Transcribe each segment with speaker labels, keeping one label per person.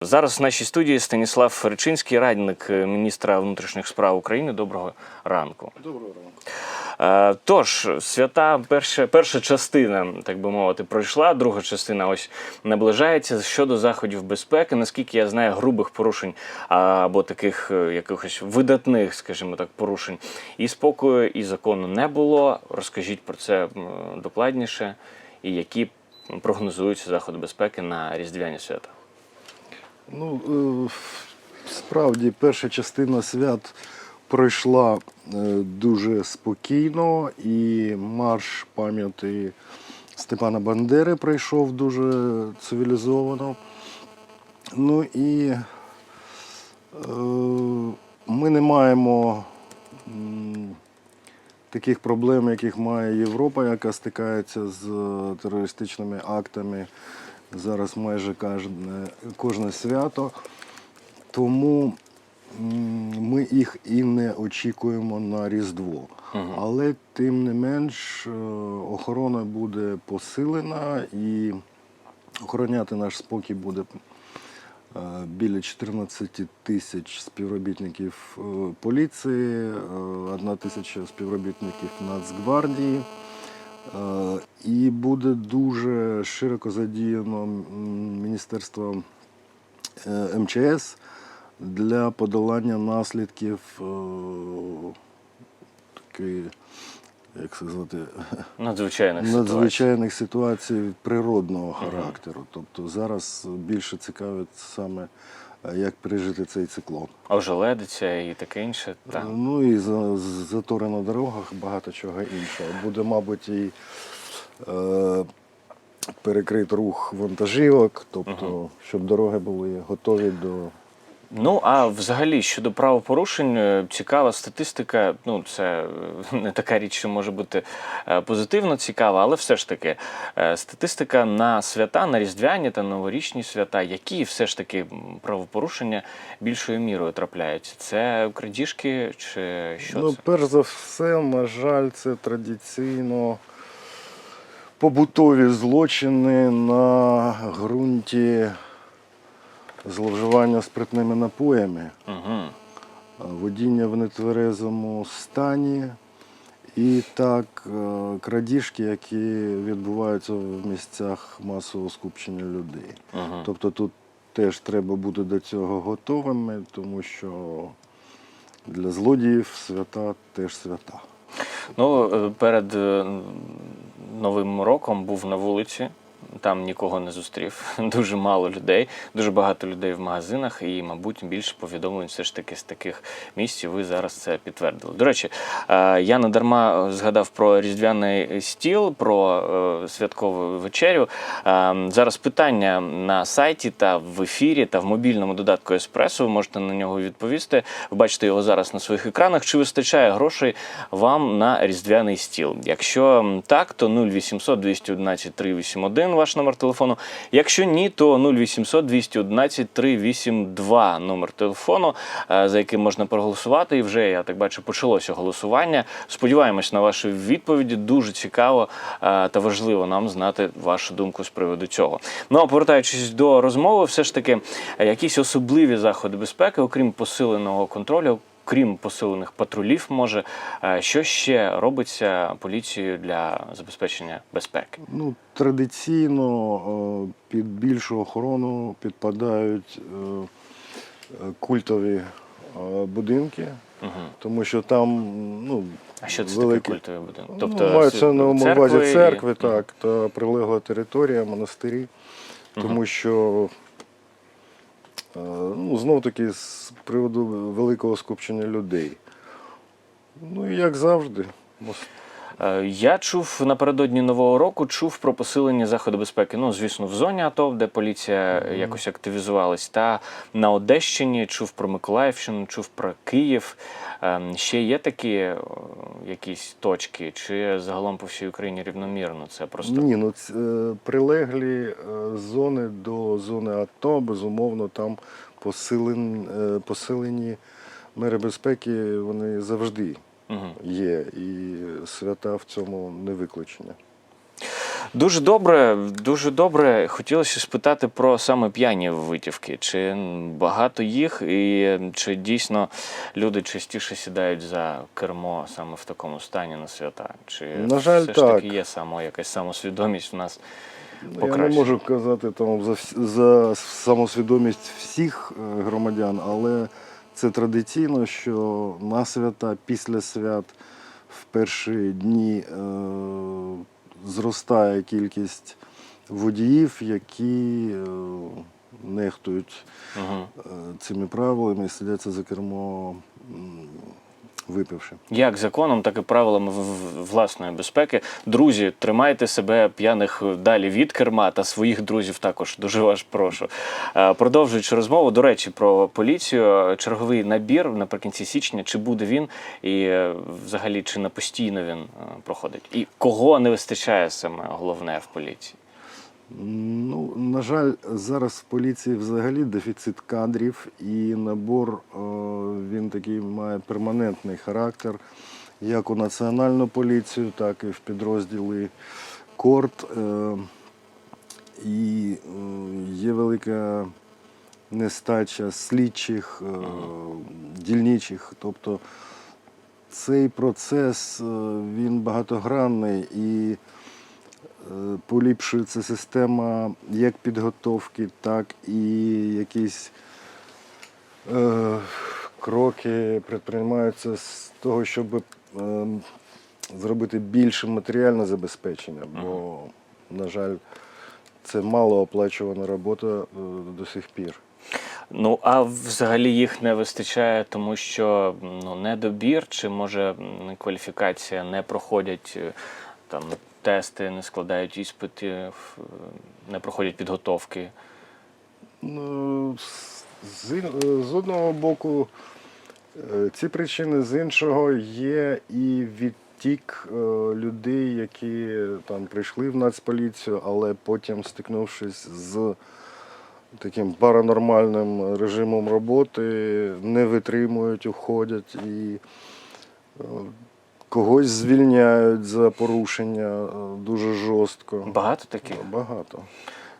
Speaker 1: Зараз в нашій студії Станіслав Речинський, радник е, міністра внутрішніх справ України. Доброго ранку.
Speaker 2: Доброго ранку.
Speaker 1: Е, Тож, свята, перша, перша частина, так би мовити, пройшла, друга частина ось наближається щодо заходів безпеки. Наскільки я знаю, грубих порушень або таких е, якихось видатних, скажімо так, порушень і спокою, і закону не було. Розкажіть про це докладніше, і які прогнозуються заходи безпеки на різдвяні свята.
Speaker 2: Ну, е, справді, перша частина свят пройшла е, дуже спокійно, і марш пам'яті Степана Бандери пройшов дуже цивілізовано. Ну і е, ми не маємо таких проблем, яких має Європа, яка стикається з терористичними актами зараз майже кожне, кожне свято. Тому ми їх і не очікуємо на Різдво. Але тим не менш е, охорона буде посилена і охороняти наш спокій буде е, біля 14 тисяч співробітників е, поліції, е, одна тисяча співробітників Нацгвардії. Е, І буде дуже широко задіяно Міністерство е, МЧС для подолання наслідків е, такої, як сказати,
Speaker 1: Надзвичайних ситуацій.
Speaker 2: надзвичайних ситуацій природного характеру. Тобто зараз більше цікавить саме, як пережити цей циклон.
Speaker 1: Ожеледиця і таке інше. Так.
Speaker 2: Ну і за, затори на дорогах, багато чого іншого. Буде, мабуть, і е, перекрит рух вантажівок, тобто, щоб дороги були готові до.
Speaker 1: Ну а взагалі щодо правопорушень, е, цікава статистика. Ну, це е, не така річ, що може бути е, позитивно цікава, але все ж таки статистика на свята, на різдвяні та новорічні свята, які все ж таки правопорушення більшою мірою трапляються. Це крадіжки чи що
Speaker 2: ну,
Speaker 1: це?
Speaker 2: перш за все, на жаль, це традиційно побутові злочини на ґрунті зловживання спиртними напоями.
Speaker 1: Угу.
Speaker 2: водіння в нетверезому стані і так е, крадіжки, які відбуваються в місцях масового скупчення людей.
Speaker 1: Угу.
Speaker 2: Тобто тут теж треба бути до цього готовими, тому що для злодіїв свята теж свята.
Speaker 1: Ну, е, перед е, Новим роком був на вулиці. Там нікого не зустрів. Дуже мало людей, дуже багато людей в магазинах, і, мабуть, більше повідомлень все ж таки з таких місць. Ви зараз це підтвердили. До речі, е, я не дарма згадав про різдвяний стіл, про е, святкову вечерю. Е, Зараз питання на сайті та в ефірі та в мобільному додатку Еспресо. Ви можете на нього відповісти. Ви бачите його зараз на своїх екранах. Чи вистачає грошей вам на різдвяний стіл? Якщо так, то 0800 211 381 ваш номер телефону. Якщо ні, то 0800 211 382 номер телефону, е, за яким можна проголосувати. І вже я так бачу, почалося голосування. Сподіваємось на ваші відповіді. Дуже цікаво е, та важливо нам знати вашу думку з приводу цього. Ну а повертаючись до розмови, все ж таки е, якісь особливі заходи безпеки, окрім посиленого контролю. Крім посилених патрулів, може, е, що ще робиться поліцією для забезпечення безпеки?
Speaker 2: Ну, традиційно е, під більшу охорону підпадають е, культові будинки,
Speaker 1: Угу.
Speaker 2: тому що там ну,
Speaker 1: А що це
Speaker 2: великі...
Speaker 1: таке культовий будинок?
Speaker 2: Тобто, ну, мається на увазі
Speaker 1: церкви і-
Speaker 2: так, та прилегла територія, монастирі, тому що ну, знов таки з приводу великого скупчення людей. Ну і як завжди,
Speaker 1: Е, Я чув напередодні нового року, чув про посилення заходи безпеки. Ну, звісно, в зоні АТО, де поліція якось активізувалась, та на Одещині чув про Миколаївщину, чув про Київ. Ем, Ще є такі е, якісь точки, чи загалом по всій Україні рівномірно? Це просто
Speaker 2: Ні, ну ц- е, прилеглі е, зони до зони АТО, безумовно, там посилен, е, посилені мери безпеки, вони завжди Є. І свята в цьому не виключення.
Speaker 1: Дуже добре, дуже добре. Хотілося спитати про саме п'яні витівки. Чи багато їх, і чи дійсно люди частіше сідають за кермо саме в такому стані на свята? Чи
Speaker 2: На жаль,
Speaker 1: все ж
Speaker 2: так.
Speaker 1: таки є само якась самосвідомість в нас?
Speaker 2: Ну, Я не можу казати там за, за самосвідомість всіх е, громадян, але це традиційно, що на свята, після свят, в перші дні е, зростає кількість водіїв, які е, нехтують
Speaker 1: Угу.
Speaker 2: е, цими правилами сидяться за кермо випивши.
Speaker 1: Як законом, так і правилами власної безпеки. Друзі, тримайте себе п'яних далі від керма та своїх друзів також. Дуже вас прошу. Е, Продовжуючи розмову, до речі, про поліцію. Черговий набір наприкінці січня. Чи буде він, і е, взагалі чи на постійно він е, проходить? І кого не вистачає саме головне в поліції?
Speaker 2: Ну, на жаль, зараз в поліції взагалі дефіцит кадрів, і набор е, він такий має перманентний характер, як у національну поліцію, так і в підрозділи КОРТ. Е, і е, є велика нестача слідчих, дільничих. Тобто цей процес він багатогранний і поліпшується система як підготовки, так і якісь е, кроки предприймаються з того, щоб е, зробити більше матеріальне забезпечення, бо, на жаль, це малооплачувана робота е, до сих пір.
Speaker 1: Ну а взагалі їх не вистачає, тому що ну недобір, чи може кваліфікація не проходять е, там тести, не складають іспити, не проходять підготовки.
Speaker 2: Ну, з, з одного боку, е, ці причини, з іншого є і відтік е, людей, які там прийшли в Нацполіцію, але потім, стикнувшись з таким паранормальним режимом роботи, не витримують, уходять і е, когось звільняють за порушення е, дуже жорстко.
Speaker 1: Багато таких.
Speaker 2: Багато.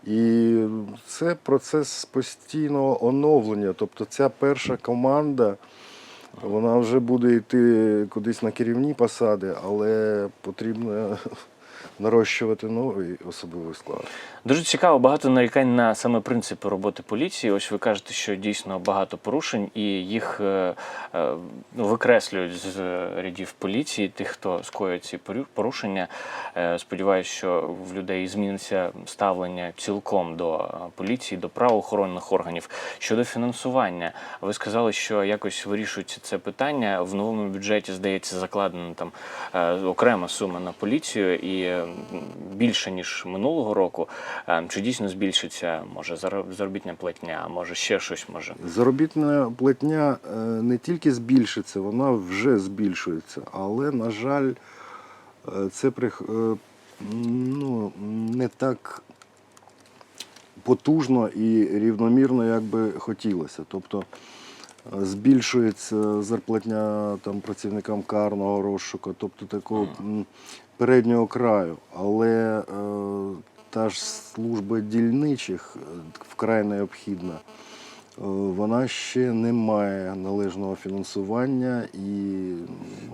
Speaker 2: І це процес постійного оновлення. Тобто ця перша команда, вона вже буде йти кудись на керівні посади, але потрібно нарощувати новий особовий склад.
Speaker 1: Дуже цікаво, багато нарікань на саме принципи роботи поліції. Ось ви кажете, що дійсно багато порушень, і їх е, е, ну, викреслюють з е, рядів поліції, тих, хто скоює ці порушення. Сподіваюсь, що в людей зміниться ставлення цілком до поліції, до правоохоронних органів. Щодо фінансування, ви сказали, що якось вирішується це питання. В новому бюджеті, здається, закладена там окрема сума на поліцію і більше ніж минулого року. Е, Чи дійсно збільшиться може зар- заробітня платня, може ще щось може?
Speaker 2: Заробітна платня е, не тільки збільшиться, вона вже збільшується, але, на жаль, е, це ну, не так потужно і рівномірно, як би хотілося. Тобто збільшується зарплатня там, працівникам карного розшуку, тобто такого переднього краю. Але та ж служба дільничих е, вкрай необхідна. Е, Вона ще не має належного фінансування і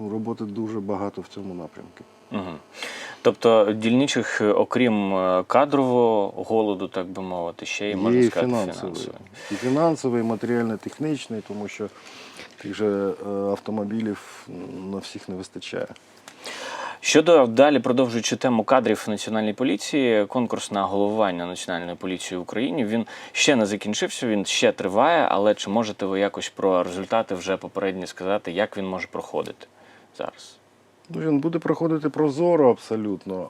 Speaker 2: ну, роботи дуже багато в цьому напрямку.
Speaker 1: Угу. Тобто дільничих, е, окрім кадрового голоду, так би мовити, ще й можна
Speaker 2: і
Speaker 1: сказати
Speaker 2: фінансовий.
Speaker 1: фінансовий.
Speaker 2: І фінансовий, і матеріально-технічний, тому що тих же автомобілів на всіх не вистачає.
Speaker 1: Щодо далі продовжуючи тему кадрів національної поліції, конкурс на головування національної поліції в Україні він ще не закінчився, він ще триває. Але чи можете ви якось про результати вже попередні сказати, як він може проходити зараз?
Speaker 2: Ну, він буде проходити прозоро абсолютно.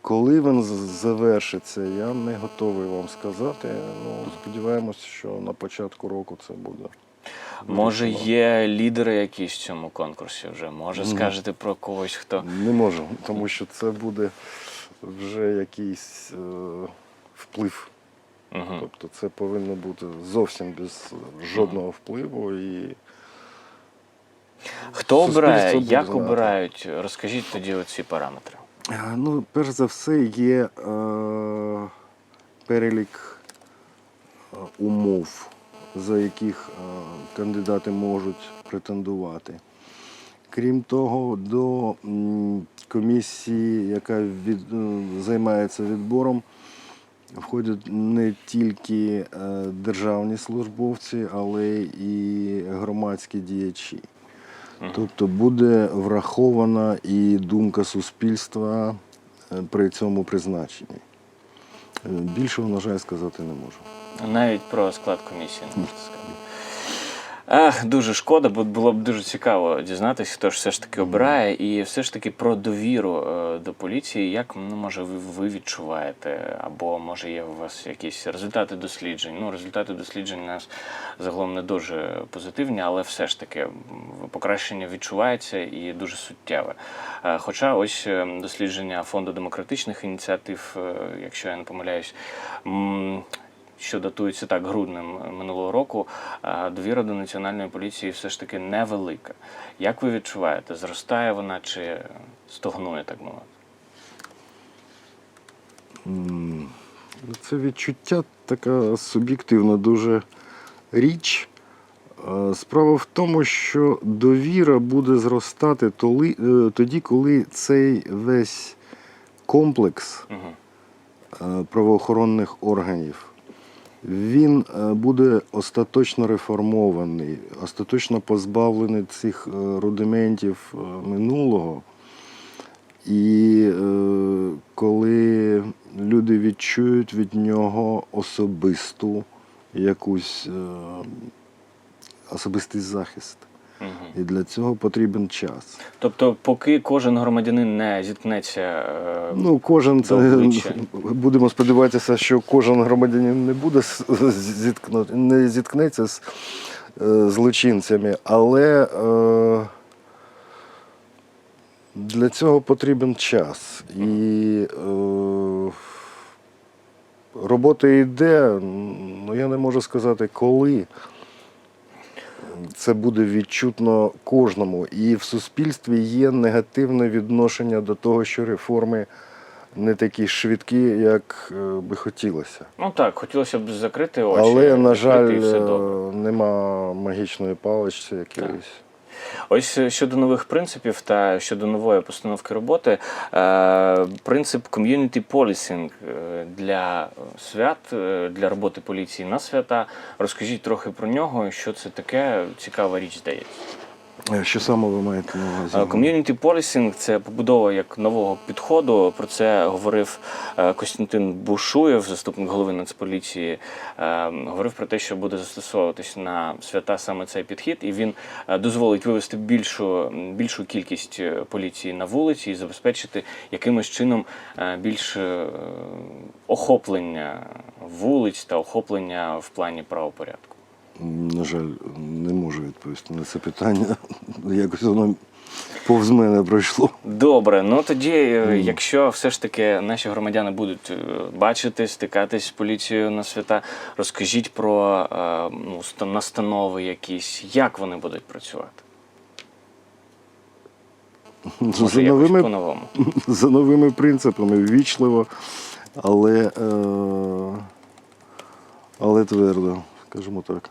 Speaker 2: Коли він завершиться, я не готовий вам сказати. Ну, сподіваємось, що на початку року це буде.
Speaker 1: Може, є лідери якісь в цьому конкурсі вже? Може, скажете про когось, хто
Speaker 2: Не можу, тому що це буде вже якийсь е, вплив.
Speaker 1: Мгм.
Speaker 2: Тобто це повинно бути зовсім без жодного впливу і
Speaker 1: хто обирає,
Speaker 2: Суспільство буде
Speaker 1: як
Speaker 2: знати.
Speaker 1: обирають? Розкажіть тоді оці параметри.
Speaker 2: Е, Ну, перш за все, є е, перелік е, умов, за яких е, кандидати можуть претендувати. Крім того, до комісії, яка від, е, займається відбором, входять не тільки е, державні службовці, але і громадські діячі. Тобто буде врахована і думка суспільства при цьому призначенні. Е, Більшого, на жаль, сказати не можу.
Speaker 1: Навіть про склад комісії не можете сказати. Ах, дуже шкода, бо було б дуже цікаво дізнатися, хто ж все ж таки обирає, і все ж таки про довіру е, до поліції. Як ну, може ви, ви відчуваєте, або може є у вас якісь результати досліджень? Ну, результати досліджень у нас загалом не дуже позитивні, але все ж таки покращення відчувається і дуже суттєве. Е, Хоча ось е, дослідження фонду демократичних ініціатив, якщо я не помиляюсь, що датується так груднем минулого року, довіра до національної поліції все ж таки невелика. Як ви відчуваєте, зростає вона чи стогнує, так мовити?
Speaker 2: Це відчуття така суб'єктивна дуже річ. Е, Справа в тому, що довіра буде зростати е, тоді, коли цей весь комплекс е, правоохоронних органів він е, буде остаточно реформований, остаточно позбавлений цих е, рудиментів е, минулого. І коли люди відчують від нього особисту якусь особистий захист. І для цього потрібен час.
Speaker 1: Тобто, поки кожен громадянин не зіткнеться. е,
Speaker 2: Ну, кожен це будемо сподіватися, що кожен громадянин не буде з- зіткну, не зіткнеться з е, злочинцями, але е, для цього потрібен час. І робота йде, ну я не можу сказати, коли. Це буде відчутно кожному. І в суспільстві є негативне відношення до того, що реформи не такі швидкі, як е, би хотілося.
Speaker 1: Ну так, хотілося б закрити очі.
Speaker 2: Але, на жаль,
Speaker 1: все
Speaker 2: е, нема магічної паличці якоїсь.
Speaker 1: Ось е, щодо нових принципів та щодо нової постановки роботи, е, принцип community policing е, для свят, для роботи поліції на свята. Розкажіть трохи про нього, що це таке, цікава річ здається.
Speaker 2: Е, Що саме ви маєте на увазі?
Speaker 1: Е, Community policing – це побудова як нового підходу. Про це говорив е, Костянтин Бушуєв, заступник голови Нацполіції. Е, Говорив про те, що буде застосовуватись на свята саме цей підхід, і він е, дозволить вивести більшу, більшу кількість е, поліції на вулиці і забезпечити якимось чином е, більше е, охоплення вулиць та охоплення в плані правопорядку.
Speaker 2: На жаль, не можу відповісти на це питання. Якось воно повз мене пройшло.
Speaker 1: Добре, ну тоді, е, якщо все ж таки наші громадяни будуть е, бачити, стикатись з поліцією на свята, розкажіть про е, ну, настанови якісь, як вони будуть працювати?
Speaker 2: За
Speaker 1: Може,
Speaker 2: новими
Speaker 1: по-новому.
Speaker 2: за новими принципами, ввічливо, але, але твердо, скажімо так.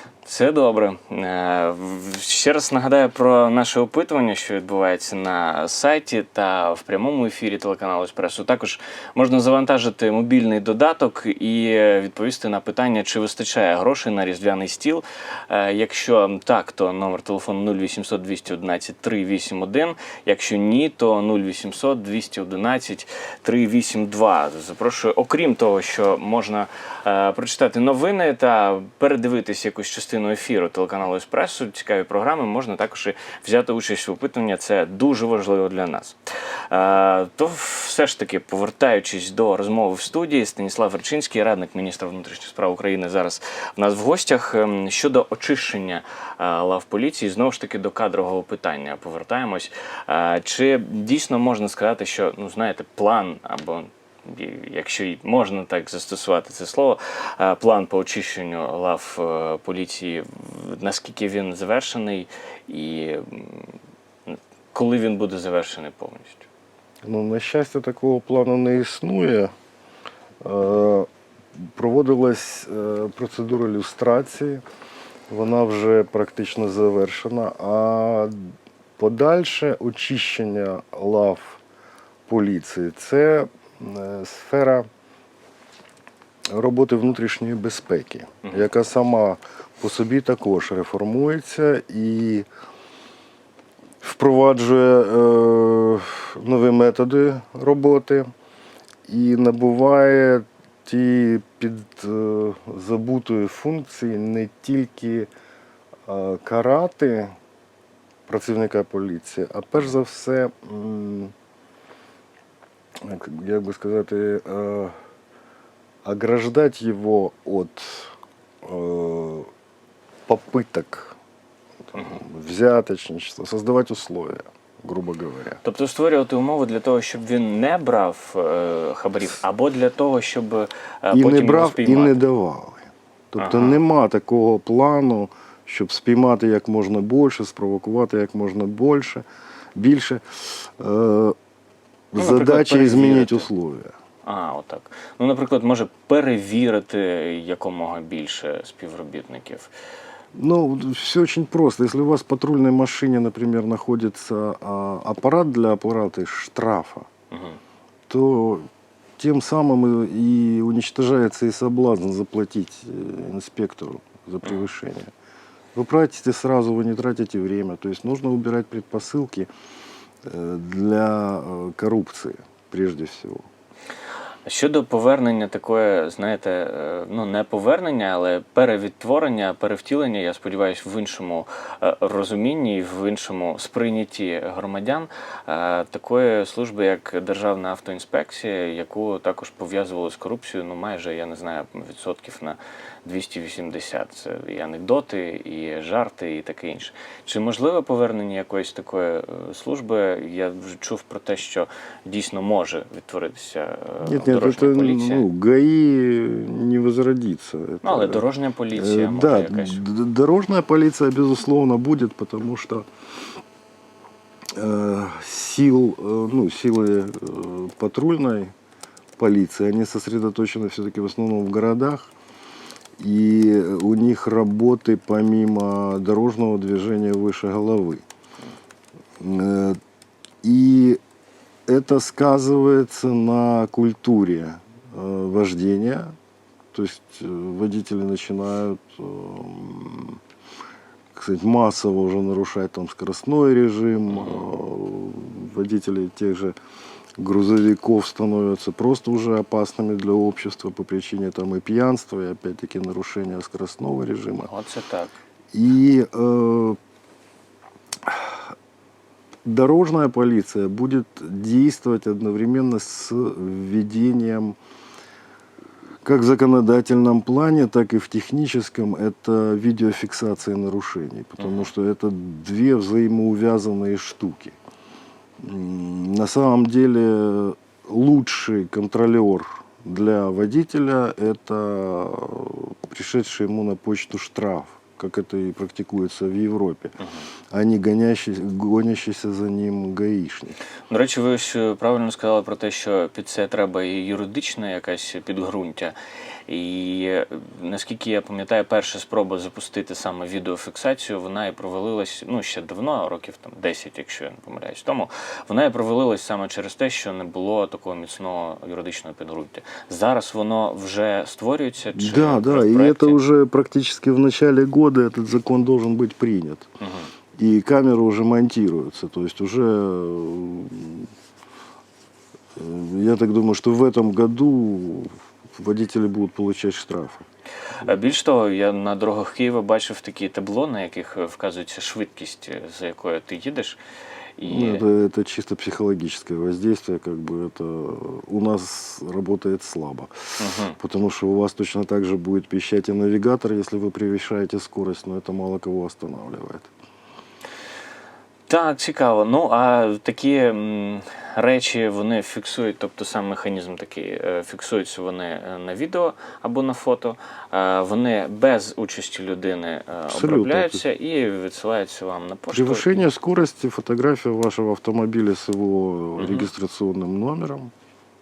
Speaker 1: Все добре. Е, Ще раз нагадаю про наше опитування, що відбувається на сайті та в прямому ефірі телеканалу Еспресо. Також можна завантажити мобільний додаток і відповісти на питання, чи вистачає грошей на різдвяний стіл. Е, Якщо так, то номер телефону 0800 211 381. Якщо ні, то 0800 211 382. Запрошую, окрім того, що можна е, прочитати новини та передивитись якусь частину ефіру телеканалу Еспресо, цікаві програми, можна також і взяти участь в опитуванні. Це дуже важливо для нас. Е, то все ж таки, повертаючись до розмови в студії, Станіслав Речинський, радник міністра внутрішніх справ України, зараз в нас в гостях Ем, щодо очищення е, лав поліції. Знову ж таки до кадрового питання повертаємось. Е, Чи дійсно можна сказати, що ну знаєте, план або якщо можна так застосувати це слово, е, план по очищенню лав е, поліції, наскільки він завершений і коли він буде завершений повністю?
Speaker 2: Ну, на щастя, такого плану не існує. Е, Проводилась процедура люстрації, вона вже практично завершена. А подальше очищення лав поліції це сфера роботи внутрішньої безпеки, яка сама по собі також реформується і впроваджує е, нові методи роботи і набуває ті під е, забутої функції не тільки е, карати працівника поліції, а перш за все, як, як би сказати, е, ограждать его от э, попыток там, взяточничества, создавать условия, грубо говоря.
Speaker 1: Тобто створювати умови для того, щоб він не брав е, хабарів, або для того, щоб е,
Speaker 2: і
Speaker 1: потім
Speaker 2: не
Speaker 1: його
Speaker 2: брав, і не давали. Тобто
Speaker 1: Ага.
Speaker 2: нема такого плану, щоб спіймати як можна більше, спровокувати як можна більше, більше. Е,
Speaker 1: Ну, наприклад,
Speaker 2: задача змінити
Speaker 1: перевірити.
Speaker 2: условия.
Speaker 1: А, отак. Ну, наприклад, може перевірити якомога більше співробітників.
Speaker 2: Ну, все очень просто. Если у вас в патрульной машине, например, находится а, аппарат для оплаты штрафа,
Speaker 1: Угу.
Speaker 2: то тем самым и и уничтожается и соблазн заплатить э, инспектору за превышение. Вы платите сразу, вы не тратите время. То есть нужно убирать предпосылки э, для э, коррупции, прежде всего.
Speaker 1: Щодо повернення такої, знаєте, е, ну не повернення, але перевідтворення, перевтілення, я сподіваюся, в іншому е, розумінні в іншому сприйнятті громадян е, такої служби, як Державна автоінспекція, яку також пов'язували з корупцією, ну майже я не знаю, відсотків на 280. Це і анекдоти, і жарти, і таке інше. Чи можливе повернення якоїсь такої служби? Я вже чув про те, що дійсно може відтворитися е,
Speaker 2: Нет, нет,
Speaker 1: дорожня
Speaker 2: это
Speaker 1: поліція.
Speaker 2: ну, ГАИ не возродится.
Speaker 1: Ну,
Speaker 2: Это-
Speaker 1: але дорожня поліція,
Speaker 2: Э,
Speaker 1: може
Speaker 2: Да,
Speaker 1: якась.
Speaker 2: д- дорожная полиция, безусловно, будет, потому что э, сил, э, ну, силы э, патрульной полиции, они сосредоточены все-таки в основном в городах, и у них работы помимо дорожного движения выше головы. Э, И это сказывается на культуре э, вождения. То есть э, водители начинают эм, как сказать, массово уже нарушать там скоростной режим. Э, Водители тех же грузовиков становятся просто уже опасными для общества по причине там и пьянства, и опять-таки нарушения скоростного режима.
Speaker 1: Оце так.
Speaker 2: И э, дорожная полиция будет действовать одновременно с введением как в законодательном плане, так и в техническом, это видеофиксация нарушений, потому что это две взаимоувязанные штуки. На самом деле лучший контролер для водителя – это пришедший ему на почту штраф, как это и практикуется в
Speaker 1: Європі,
Speaker 2: а не гонящийся, гонящийся за ним гаїшник.
Speaker 1: До речі, ви ж правильно сказали про те, що під це треба і юридичне якесь підґрунтя. І е, наскільки я пам'ятаю, перша спроба запустити саме відеофіксацію, вона і провалилась ну ще давно, років там 10, якщо я не помиляюсь. Тому вона і провалилась саме через те, що не було такого міцного юридичного підґрунтя. Зараз воно вже створюється чи
Speaker 2: да, да,
Speaker 1: в
Speaker 2: и
Speaker 1: проекті?
Speaker 2: это уже практически в начале года этот закон должен быть принят.
Speaker 1: Мгм.
Speaker 2: И камеры уже монтируются. То есть уже, э, я так думаю, что в этом году водители будут получать штрафы.
Speaker 1: Е, Більш того, я на дорогах Києва бачив такі табло, на яких е, вказується швидкість, е, за якою ти їдеш. І
Speaker 2: Ну, это, это чисто психологическое воздействие, как бы это у нас работает слабо.
Speaker 1: Мгм.
Speaker 2: Потому что у вас точно так же будет пищать и навигатор, если вы превышаете скорость, но это мало кого останавливает.
Speaker 1: Так, цікаво. Ну а такі м, речі вони фіксують, тобто сам механізм такий, е, фіксуються вони е, на відео або на фото. Е, Вони без участі людини
Speaker 2: Абсолютно.
Speaker 1: обробляються і відсилаються вам на пошту.
Speaker 2: Превышение скорости, фотография вашего автомобиля с его регистрационным номером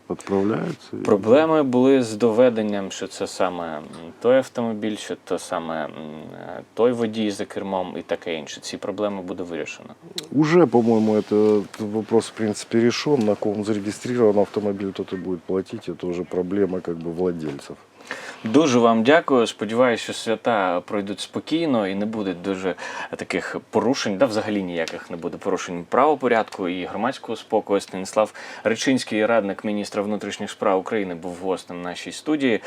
Speaker 2: отправляется. и-
Speaker 1: Проблеми були з доведенням, що це саме м, той автомобіль, що то саме м, е, той водій за кермом і таке інше. Ці проблеми буде вирішено.
Speaker 2: Уже, по-моему, этот вопрос, в принципе, решен. На ком зарегистрирован автомобиль, тот и будет платить. Это уже проблема как бы владельцев.
Speaker 1: Дуже вам дякую. Сподіваюся, що свята пройдуть спокійно і не буде дуже таких порушень. Да, взагалі ніяких не буде порушень правопорядку і громадського спокою. Станіслав Речинський, радник міністра внутрішніх справ України, був гостем нашій студії.